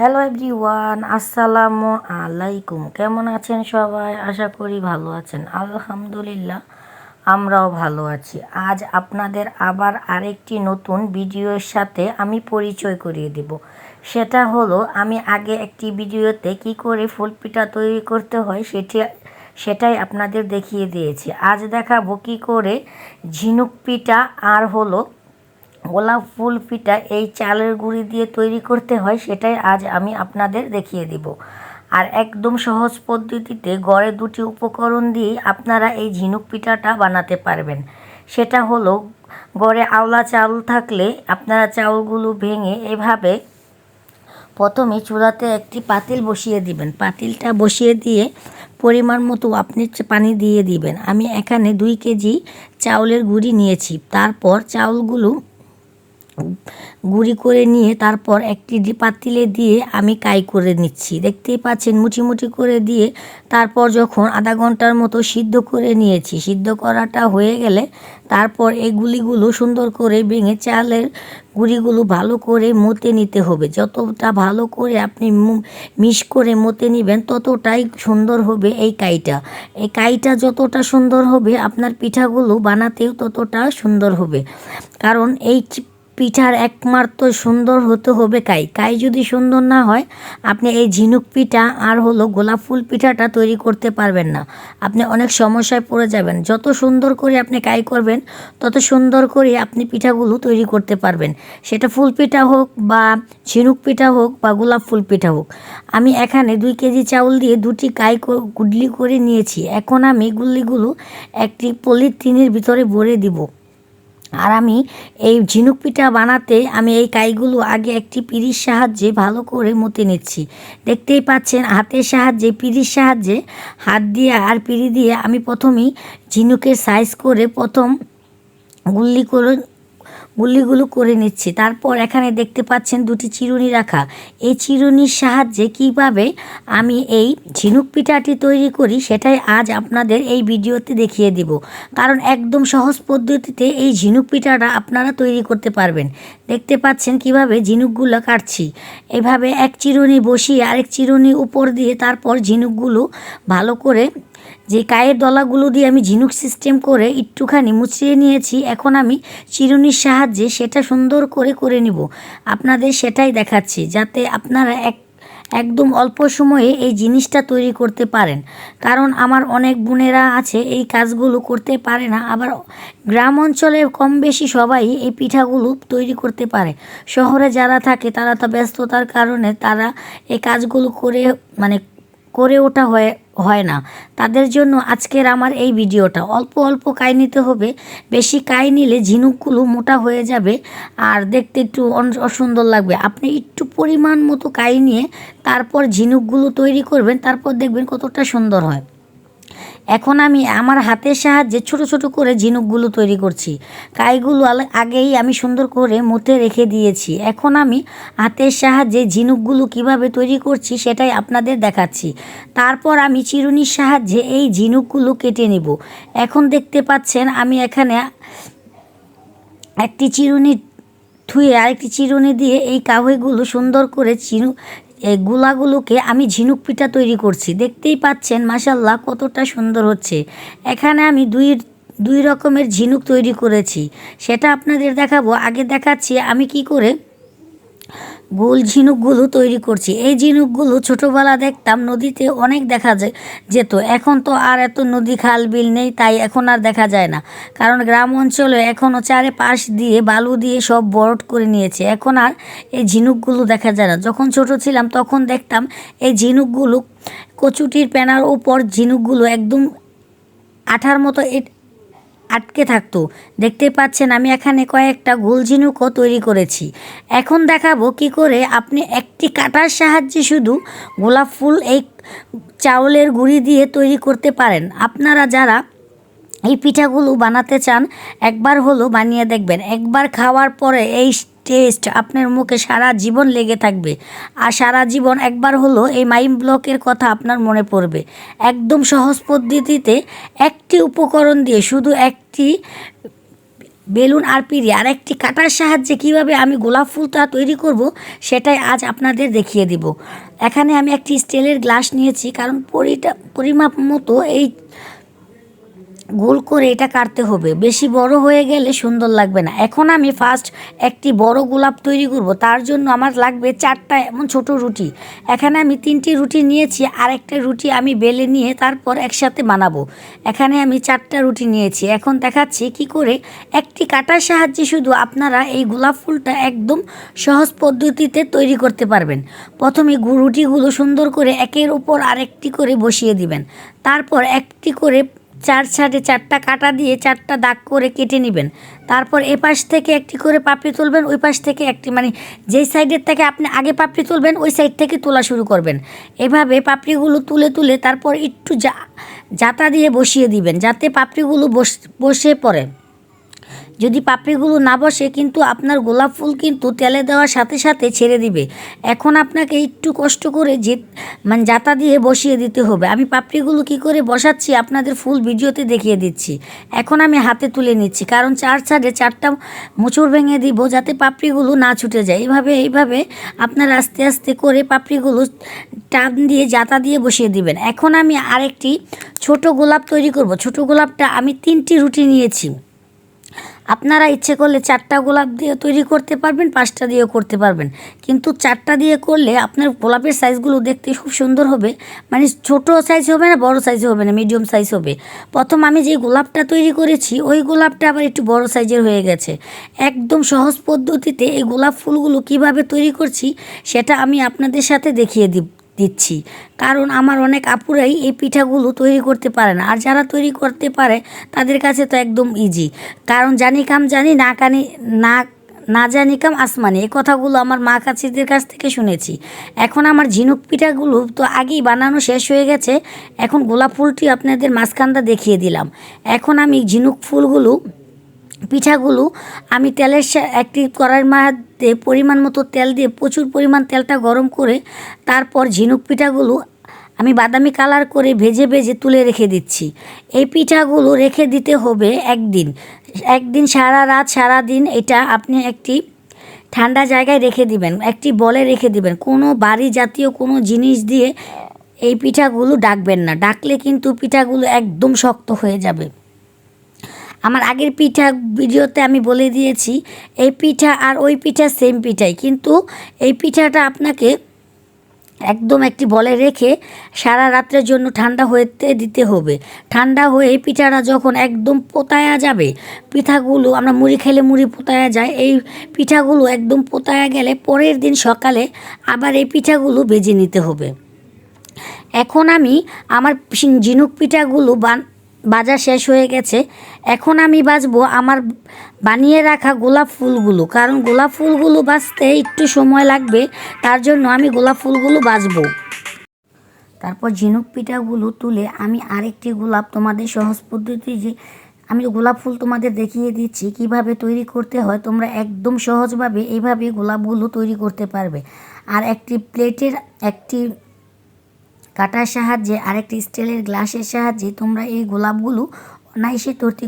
Hello everyone আসসালামু আলাইকুম কেমন আছেন সবাই? আশা করি ভালো আছেন। আলহামদুলিল্লাহ, আমরাও ভালো আছি। আজ আপনাদের আবার আরেকটি নতুন ভিডিওর সাথে আমি পরিচয় করিয়ে দেব। সেটা হলো, আমি আগে একটি ভিডিওতে কি করে ফুল পিঠা তৈরি করতে হয় সেটি, সেটাই আপনাদের দেখিয়ে দিয়েছি। আজ দেখাবো কি করে ঝিনুক পিঠা আর হলো গোলাপ ফুল পিঠা এই চালের গুঁড়ি দিয়ে তৈরি করতে হয়, সেটাই আজ আমি আপনাদের দেখিয়ে দিব। আর একদম সহজ পদ্ধতিতে গড়ে দুটি উপকরণ দিয়ে আপনারা এই ঝিনুক পিঠাটা বানাতে পারবেন। সেটা হলো, গড়ে আওলা চাউল থাকলে আপনারা চাউলগুলো ভেঙে এভাবে প্রথমে চুলাতে একটি পাতিল বসিয়ে দিবেন। পাতিলটা বসিয়ে দিয়ে পরিমাণ মতো আপনি পানি দিয়ে দিবেন। আমি এখানে দুই কেজি চাউলের গুঁড়ি নিয়েছি। তারপর চাউলগুলো গুঁড়ি করে নিয়ে তারপর একটি পাতিলে দিয়ে আমি কাই করে নিচ্ছি। দেখতেই পাচ্ছেন মুঠি মুঠি করে দিয়ে তারপর যখন আধা ঘণ্টার মতো সিদ্ধ করে নিয়েছি, সিদ্ধ করাটা হয়ে গেলে তারপর এই গুলিগুলো সুন্দর করে ভেঙে চালের গুঁড়িগুলো ভালো করে মতে নিতে হবে। যতটা ভালো করে আপনি মিশ করে মতে নেবেন, ততটাই সুন্দর হবে এই কাইটা। এই কাইটা যতটা সুন্দর হবে, আপনার পিঠাগুলো বানাতেও ততটা সুন্দর হবে। কারণ এই পিঠার একমাত্র সুন্দর হতে হবে কাই। কাই যদি সুন্দর না হয়, আপনি এই ঝিনুক পিঠা আর হলো গোলাপ ফুল পিঠাটা তৈরি করতে পারবেন না। আপনি অনেক সমস্যায় পড়ে যাবেন। যত সুন্দর করে আপনি কাই করবেন, তত সুন্দর করে আপনি পিঠাগুলো তৈরি করতে পারবেন। সেটা ফুল পিঠা হোক বা ঝিনুক পিঠা হোক বা গোলাপ ফুল পিঠা হোক। আমি এখানে দুই কেজি চাউল দিয়ে দুটি কাই গুডলি করে নিয়েছি। এখন আমি গুল্লিগুলো একটি পলিথিনের ভিতরে ভরে দিব। আর আমি এই ঝিনুক পিঠা বানাতে আমি এই কাইগুলো আগে একটি পিরির সাহায্যে ভালো করে মতে নিচ্ছি। দেখতেই পাচ্ছেন হাতের সাহায্যে পিরির সাহায্যে হাত দিয়ে আর পিড়ি দিয়ে আমি প্রথমেই ঝিনুকের সাইজ করে প্রথম গুল্লি করে গুলিগুলো করে নিচ্ছি। তারপর এখানে দেখতে পাচ্ছেন দুটি চিরুনি রাখা। এই চিরুনির সাহায্যে কীভাবে আমি এই ঝিনুক পিঠাটি তৈরি করি সেটাই আজ আপনাদের এই ভিডিওতে দেখিয়ে দিব। কারণ একদম সহজ পদ্ধতিতে এই ঝিনুক পিঠাটা আপনারা তৈরি করতে পারবেন। দেখতে পাচ্ছেন কীভাবে ঝিনুকগুলো কাটছি। এভাবে এক চিরুনি বসিয়ে আরেক চিরুনি উপর দিয়ে তারপর ঝিনুকগুলো ভালো করে যে কায়ের দলাগুলো দিয়ে আমি ঝিনুক সিস্টেম করে একটুখানি মুছিয়ে নিয়েছি, এখন আমি চিরুনির সাহায্যে সেটা সুন্দর করে করে নিব। আপনাদের সেটাই দেখাচ্ছি, যাতে আপনারা এক, একদম অল্প সময়ে এই জিনিসটা তৈরি করতে পারেন। কারণ আমার অনেক বোনেরা আছে, এই কাজগুলো করতে পারে না, আবার গ্রাম অঞ্চলে কম বেশি সবাই এই পিঠাগুলো তৈরি করতে পারে। শহরে যারা থাকে, তারা তো ব্যস্ততার কারণে তারা এই কাজগুলো করে মানে করে ওঠা হয় হয় না। তাদের জন্য আজকের আমার এই ভিডিওটা। অল্প অল্প কাই নিতে হবে। বেশি কাই নিলে ঝিনুকগুলো মোটা হয়ে যাবে আর দেখতে একটু অসুন্দর লাগবে। আপনি একটু পরিমাণ মতো কাই নিয়ে তারপর ঝিনুকগুলো তৈরি করবেন, তারপর দেখবেন কতটা সুন্দর হয়। এখন আমি আমার হাতের সাহায্যে ছোট ছোট করে ঝিনুকগুলো তৈরি করছি। কাইগুলো আগেই আমি সুন্দর করে মতে রেখে দিয়েছি। এখন আমি হাতের সাহায্যে ঝিনুকগুলো কীভাবে তৈরি করছি সেটাই আপনাদের দেখাচ্ছি। তারপর আমি চিরুনির সাহায্যে এই ঝিনুকগুলো কেটে নেব। এখন দেখতে পাচ্ছেন আমি এখানে একটি চিরুনি থুয়ে আরেকটি চিরুনি দিয়ে এই কাহইগুলো সুন্দর করে এই গুলাগুলোকে আমি ঝিনুক পিঠা তৈরি করছি। দেখতেই পাচ্ছেন মাসাল্লাহ কতটা সুন্দর হচ্ছে। এখানে আমি দুই দুই রকমের ঝিনুক তৈরি করেছি। সেটা আপনাদের দেখাবো। আগে দেখাচ্ছি আমি কি করে গোল ঝিনুকগুলো তৈরি করছি। এই ঝিনুকগুলো ছোটোবেলা দেখতাম, নদীতে অনেক দেখা যায় যেত। এখন তো আর এত নদী খাল বিল নেই, তাই এখন আর দেখা যায় না। কারণ গ্রাম অঞ্চলে এখনও চারে পাশ দিয়ে বালু দিয়ে সব বরট করে নিয়েছে। এখন আর এই ঝিনুকগুলো দেখা যায় না। যখন ছোট ছিলাম, তখন দেখতাম এই ঝিনুকগুলো কচুটির প্যানার ওপর ঝিনুকগুলো একদম আঠার মতো আটকে থাকতো। দেখতে পাচ্ছেন, আমি এখানে কয়েকটা গোল ঝিনুকও তৈরি করেছি। এখন দেখাবো কি করে আপনি একটি কাটার সাহায্যে শুধু গোলাপ ফুল এই চাউলের গুঁড়ি দিয়ে তৈরি করতে পারেন। আপনারা যারা এই পিঠাগুলো বানাতে চান, একবার হলো বানিয়ে দেখবেন। একবার খাওয়ার পরে এই টেস্ট আপনার মুখে সারা জীবন লেগে থাকবে। আর সারা জীবন একবার হলো এই মাইম ব্লকের কথা আপনার মনে পড়বে। একদম সহজ পদ্ধতিতে একটি উপকরণ দিয়ে শুধু একটি বেলুন আর পিড়ি আর একটি কাটার সাহায্যে কীভাবে আমি গোলাপ ফুলটা তৈরি করব, সেটাই আজ আপনাদের দেখিয়ে দিব। এখানে আমি একটি স্টিলের গ্লাস নিয়েছি, কারণ পরিটা, পরিমাপ মতো এই গোল করে এটা কাটতে হবে। বেশি বড় হয়ে গেলে সুন্দর লাগবে না। এখন আমি ফার্স্ট একটি বড় গোলাপ তৈরি করব। তার জন্য আমার লাগবে চারটা এমন ছোট রুটি। এখানে আমি তিনটি রুটি নিয়েছি আর একটা রুটি আমি বেলে নিয়ে তারপর একসাথে বানাবো। এখানে আমি চারটা রুটি নিয়েছি। এখন দেখাচ্ছি কি করে একটি কাটার সাহায্যে শুধু আপনারা এই গোলাপ ফুলটা একদম সহজ পদ্ধতিতে তৈরি করতে পারবেন। প্রথমে রুটিগুলো সুন্দর করে একের উপর আরেকটি করে বসিয়ে দিবেন। তারপর একটি করে চার সাইডে চারটা কাটা দিয়ে চারটা দাগ করে কেটে নেবেন। তারপর এ পাশ থেকে একটি করে পাপড়ি তুলবেন ওই পাশ থেকে একটি মানে যেই সাইডের থেকে আপনি আগে পাপড়ি তুলবেন, ওই সাইড থেকে তোলা শুরু করবেন। এভাবে পাপড়িগুলো তুলে তুলে তারপর একটু যা জাতা দিয়ে বসিয়ে দিবেন, যাতে পাপড়িগুলো বসে পড়ে। যদি পাপড়িগুলো না বসে, কিন্তু আপনার গোলাপ ফুল কিন্তু তেলে দেওয়ার সাথে সাথে ছেড়ে দিবে। এখন আপনাকে একটু কষ্ট করে যে মানে জাতা দিয়ে বসিয়ে দিতে হবে। আমি পাপড়িগুলো কি করে বসাচ্ছি আপনাদের ফুল ভিডিওতে দেখিয়ে দিচ্ছি। এখন আমি হাতে তুলে নিচ্ছি, কারণ চার সাইডে চারটা মোচড় ভেঙে দিব যাতে পাপড়িগুলো না ছুটে যায়। এইভাবে এইভাবে আপনার আস্তে আস্তে করে পাপড়িগুলো টান দিয়ে জাতা দিয়ে বসিয়ে দিবেন। এখন আমি আরেকটি ছোট গোলাপ তৈরি করব। ছোট গোলাপটা আমি তিনটি রুটি নিয়েছি। আপনারা ইচ্ছে করলে চারটা গোলাপ দিয়ে তৈরি করতে পারবেন, পাঁচটা দিয়েও করতে পারবেন। কিন্তু চারটা দিয়ে করলে আপনার গোলাপের সাইজগুলো দেখতে খুব সুন্দর হবে। মানে ছোট সাইজ হবে না, বড় সাইজ হবে না মিডিয়াম সাইজ হবে। প্রথম আমি যে গোলাপটা তৈরি করেছি, ওই গোলাপটা আবার একটু বড় সাইজের হয়ে গেছে। একদম সহজ পদ্ধতিতে এই গোলাপ ফুলগুলো কীভাবে তৈরি করছি, সেটা আমি আপনাদের সাথে দেখিয়ে দিব। দিচ্ছি। কারণ আমার অনেক আপুরাই এই পিঠাগুলো তৈরি করতে পারে না। আর যারা তৈরি করতে পারে, তাদের কাছে তো একদম ইজি কারণ জানি কাম জানি, না কানি, না না জানি কাম আসমানি। এই কথাগুলো আমার মা কাছিদের কাছ থেকে শুনেছি। এখন আমার ঝিনুক পিঠাগুলো তো আগেই বানানো শেষ হয়ে গেছে। এখন গোলাপ ফুলটি আপনাদের মাঝখানটা দেখিয়ে দিলাম। এখন আমি ঝিনুক ফুলগুলো পিঠাগুলো আমি তেলের একটি কড়াইয়ের মধ্যে পরিমাণ মতো তেল দিয়ে প্রচুর পরিমাণ তেলটা গরম করে তারপর ঝিনুক পিঠাগুলো আমি বাদামি কালার করে ভেজে ভেজে তুলে রেখে দিচ্ছি। এই পিঠাগুলো রেখে দিতে হবে একদিন। একদিন সারা রাত, সারা দিন এটা আপনি একটি ঠান্ডা জায়গায় রেখে দিবেন, একটি বলে রেখে দিবেন। কোনো বাড়ি জাতীয় কোনো জিনিস দিয়ে এই পিঠাগুলো ডাকবেন না। ডাকলে কিন্তু পিঠাগুলো একদম শক্ত হয়ে যাবে। আমার আগের পিঠা ভিডিওতে আমি বলে দিয়েছি, এই পিঠা আর ওই পিঠা সেম পিঠাই। কিন্তু এই পিঠাটা আপনাকে একদম একটি বলে রেখে সারা রাত্রের জন্য ঠান্ডা হতে দিতে হবে। ঠান্ডা হয়ে এই পিঠাটা যখন একদম পোতায়া যাবে, পিঠাগুলো আমরা মুড়ি খেলে মুড়ি পোতায়া যায়, এই পিঠাগুলো একদম পোতায়া গেলে পরের দিন সকালে আবার এই পিঠাগুলো বেজে নিতে হবে। এখন আমি আমার ঝিনুক পিঠাগুলো বান বাজা শেষ হয়ে গেছে এখন আমি বাঁচবো, আমার বানিয়ে রাখা গোলাপ ফুলগুলো। কারণ গোলাপ ফুলগুলো বাজতে একটু সময় লাগবে, তার জন্য আমি গোলাপ ফুলগুলো বাজবো তারপর ঝিনুক পিঠাগুলো তুলে আমি আরেকটি গোলাপ তোমাদের সহজ পদ্ধতি যে, আমি গোলাপ ফুল তোমাদের দেখিয়ে দিচ্ছি, কীভাবে তৈরি করতে হয়। তোমরা একদম সহজভাবে এইভাবে গোলাপগুলো তৈরি করতে পারবে। আর একটি প্লেটের, একটি কাটার সাহায্যে, আরেকটি স্টিলের গ্লাসের সাহায্যে তোমরা এই গোলাপগুলো অনায়াসে তৈরি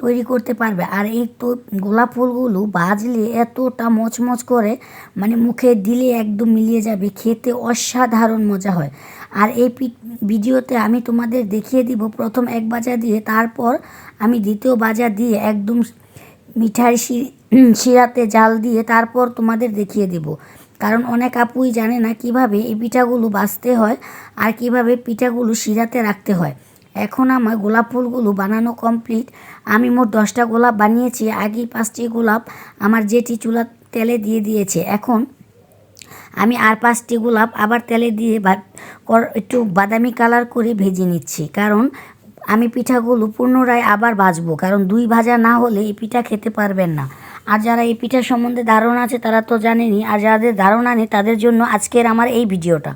তৈরি করতে পারবে। আর এই তো গোলাপ ফুলগুলো ভাজলে এতটা মচমচ করে মানে মুখে দিলে একদম মিলিয়ে যাবে, খেতে অসাধারণ মজা হয়। আর এই ভিডিওতে আমি তোমাদের দেখিয়ে দিব, প্রথম এক বাজা দিয়ে, তারপর আমি দ্বিতীয় বাজা দিয়ে একদম মিঠাই শিরাতে জাল দিয়ে তারপর তোমাদের দেখিয়ে দেব। কারণ অনেক আপুই জানে না কীভাবে এই পিঠাগুলো বাছতে হয় আর কীভাবে পিঠাগুলো শিরাতে রাখতে হয়। এখন আমার গোলাপ ফুলগুলো বানানো কমপ্লিট আমি মোট দশটা গোলাপ বানিয়েছি, আগেই পাঁচটি গোলাপ আমার যেটি চুলা তেলে দিয়ে দিয়েছে। এখন আমি আর পাঁচটি গোলাপ আবার তেলে দিয়ে একটু বাদামি কালার করে ভেজে নিচ্ছি। কারণ আমি পিঠাগুলো পুনরায় আবার ভাজবো, কারণ দুই ভাজা না হলে এই পিঠা খেতে পারবেন না। আর যারা এই পিঠা সম্বন্ধে ধারণা আছে তারা তো জানেনই, আর যাদের ধারণা নেই তাদের জন্য আজকের আমার এই ভিডিওটা।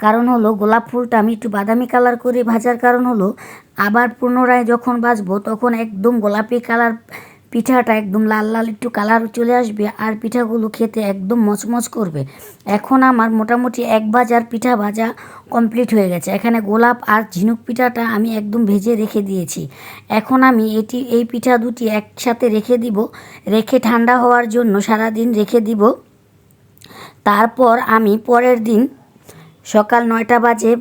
কারণ হলো গোলাপ ফুলটা আমি একটু বাদামি কালার করে ভাজার কারণ হলো আবার পুনরায় যখন ভাজবো তখন একদম গোলাপি কালার পিঠাটা একদম লাল লাল একটু কালার চলে আসবে আর পিঠাগুলো খেতে একদম মচমচ করবে। এখন আমার মোটামুটি এক বাজার পিঠা ভাজা কমপ্লিট হয়ে গেছে। এখানে গোলাপ আর ঝিনুক পিঠাটা আমি একদম ভেজে রেখে দিয়েছি। এখন আমি এটি, এই পিঠা দুটি একসাথে রেখে দিব। রেখে ঠান্ডা হওয়ার জন্য সারাদিন রেখে দিব। তারপর আমি পরের দিন সকাল নয়টা বাজে,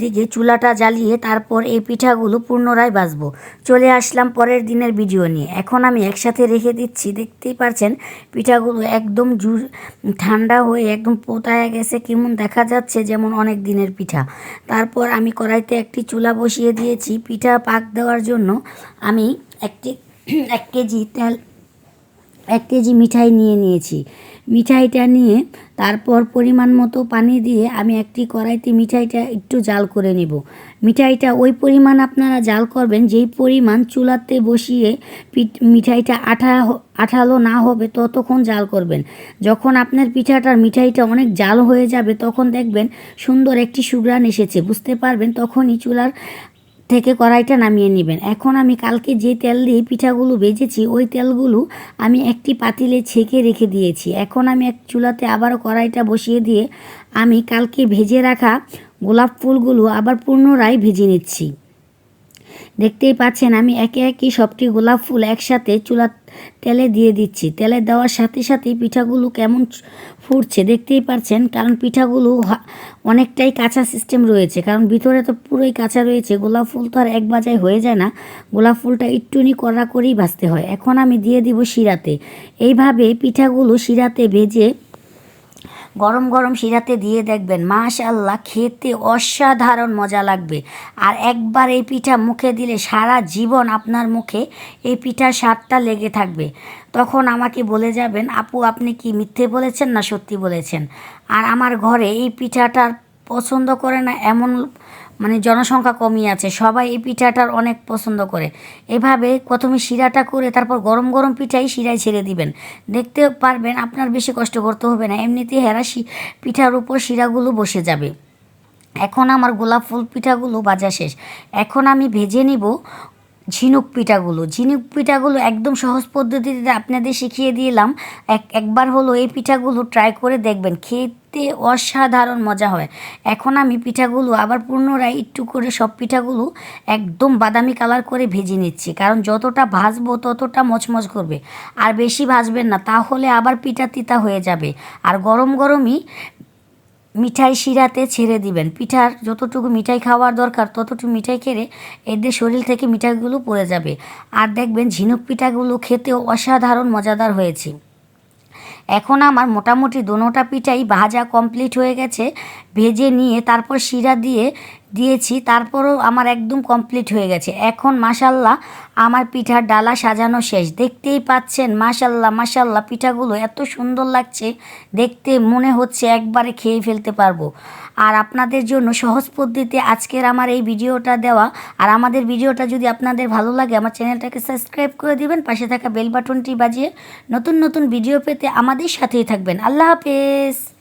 দিকে চুলাটা জ্বালিয়ে তারপর এই পিঠাগুলো পুনরায় বাজবো। চলে আসলাম পরের দিনের ভিডিও নিয়ে। এখন আমি একসাথে রেখে দিচ্ছি, দেখতেই পারছেন পিঠাগুলো একদম জু ঠান্ডা হয়ে একদম পোতায় গেছে। কেমন দেখা যাচ্ছে যেমন অনেক দিনের পিঠা। তারপর আমি কড়াইতে একটি চুলা বসিয়ে দিয়েছি। পিঠা পাক দেওয়ার জন্য আমি একটি, এক কেজি তেল এক কেজি মিঠাই নিয়ে নিয়েছি। মিঠাইটা নিয়ে তারপর পরিমাণ মতো পানি দিয়ে আমি একটি কড়াইতে মিঠাইটা একটু জাল করে নিব। মিঠাইটা ওই পরিমাণ আপনারা জাল করবেন, যেই পরিমাণ চুলাতে বসিয়ে মিঠাইটা আঠা, আঠালো না হবে ততক্ষণ জাল করবেন। যখন আপনার পিঠাটার মিঠাইটা অনেক জাল হয়ে যাবে, তখন দেখবেন সুন্দর একটি সুগ্রান এসেছে, বুঝতে পারবেন? তখনই চুলার থেকে কড়াইটা নামিয়ে নেবেন। এখন আমি কালকে যে তেল দিয়ে পিঠাগুলো ভেজেছি ওই তেলগুলো আমি একটি পাতিলে ছেঁকে রেখে দিয়েছি। এখন আমি এক চুলাতে আবার কড়াইটা বসিয়ে দিয়ে আমি কালকে ভেজে রাখা গোলাপ ফুলগুলো আবার পুনরায় ভেজে নিচ্ছি। দেখতেই পাচ্ছেন, আমি একে একে সবটি গোলাপ ফুল একসাথে চুলা তেলে দিয়ে দিচ্ছি। তেলে দেওয়ার সাথে সাথেই পিঠাগুলো কেমন ফুটছে দেখতেই পাচ্ছেন, কারণ পিঠাগুলো অনেকটাই কাঁচা সিস্টেম রয়েছে। কারণ ভিতরে তো পুরোই কাঁচা রয়েছে, গোলাপ ফুল তো আর এক বাজায় হয়ে যায় না। গোলাপ ফুলটা একটুনি কড়া করেই ভাজতে হয়। এখন আমি দিয়ে দিব শিরাতে। এইভাবে পিঠাগুলো শিরাতে ভেজে গরম গরম শিরাতে দিয়ে দেখবেন মাশাল্লাহ খেতে অসাধারণ মজা লাগবে। আর একবার এই পিঠা মুখে দিলে সারা জীবন আপনার মুখে এই পিঠার স্বাদটা লেগে থাকবে। তখন আমাকে বলে যাবেন, আপু, আপনি কি মিথ্যে বলেছেন না সত্যি বলেছেন? আর আমার ঘরে এই পিঠাটার পছন্দ করে না এমন মানে জনসংখ্যা কমই আছে, সবাই এই পিঠাটার অনেক পছন্দ করে। এভাবে প্রথমে শিরাটা করে তারপর গরম গরম পিঠাই শিরায় ছেড়ে দিবেন। দেখতে পারবেন আপনার বেশি কষ্ট করতে হবে না এমনিতে হেরা পিঠার উপর শিরাগুলো বসে যাবে। এখন আমার গোলাপ ফুল পিঠাগুলো ভাজা শেষ। এখন আমি ভেজে নিব ঝিনুক পিঠাগুলো। ঝিনুক পিঠাগুলো একদম সহজ পদ্ধতিতে আপনাদের শিখিয়ে দিলাম। এক, একবার হলো এই পিঠাগুলো ট্রাই করে দেখবেন, খেতে অসাধারণ মজা হয়। এখন আমি পিঠাগুলো আবার পুনরায় একটু করে সব পিঠাগুলো একদম বাদামি কালার করে ভেজে নিচ্ছি, কারণ যতটা ভাজবো ততটা মচমচ করবে। আর বেশি ভাজবেন না, তাহলে আবার পিঠা তিতা হয়ে যাবে। আর গরম গরমই মিঠাই শিরাতে ছেড়ে দিবেন। পিঠার যতটুকু মিঠাই খাওয়ার দরকার, ততটুকু মিঠাই খেলে এদের শরীর থেকে মিঠাইগুলো পড়ে যাবে। আর দেখবেন ঝিনুক পিঠাগুলো খেতেও অসাধারণ মজাদার হয়েছে। এখন আমার মোটামুটি দোনোটা পিঠাই ভাজা কমপ্লিট হয়ে গেছে, ভেজে নিয়ে তারপর শিরা দিয়ে দিয়েছি, তারপরও আমার একদম কমপ্লিট হয়ে গেছে। এখন মাসাল্লাহ আমার পিঠার ডালা সাজানো শেষ। দেখতেই পাচ্ছেন মাসাল্লাহ মাসাল্লাহ পিঠাগুলো এত সুন্দর লাগছে। দেখতে মনে হচ্ছে একবারে খেয়ে ফেলতে পারব। আর আপনাদের জন্য সহজ পদ্ধতিতে আজকের আমার এই ভিডিওটা দেওয়া। আর আমাদের ভিডিওটা যদি আপনাদের ভালো লাগে, আমার চ্যানেলটাকে সাবস্ক্রাইব করে দিবেন। পাশে থাকা বেল বাটনটি বাজিয়ে নতুন নতুন ভিডিও পেতে আমাদের সাথেই থাকবেন। আল্লাহ হাফেজ।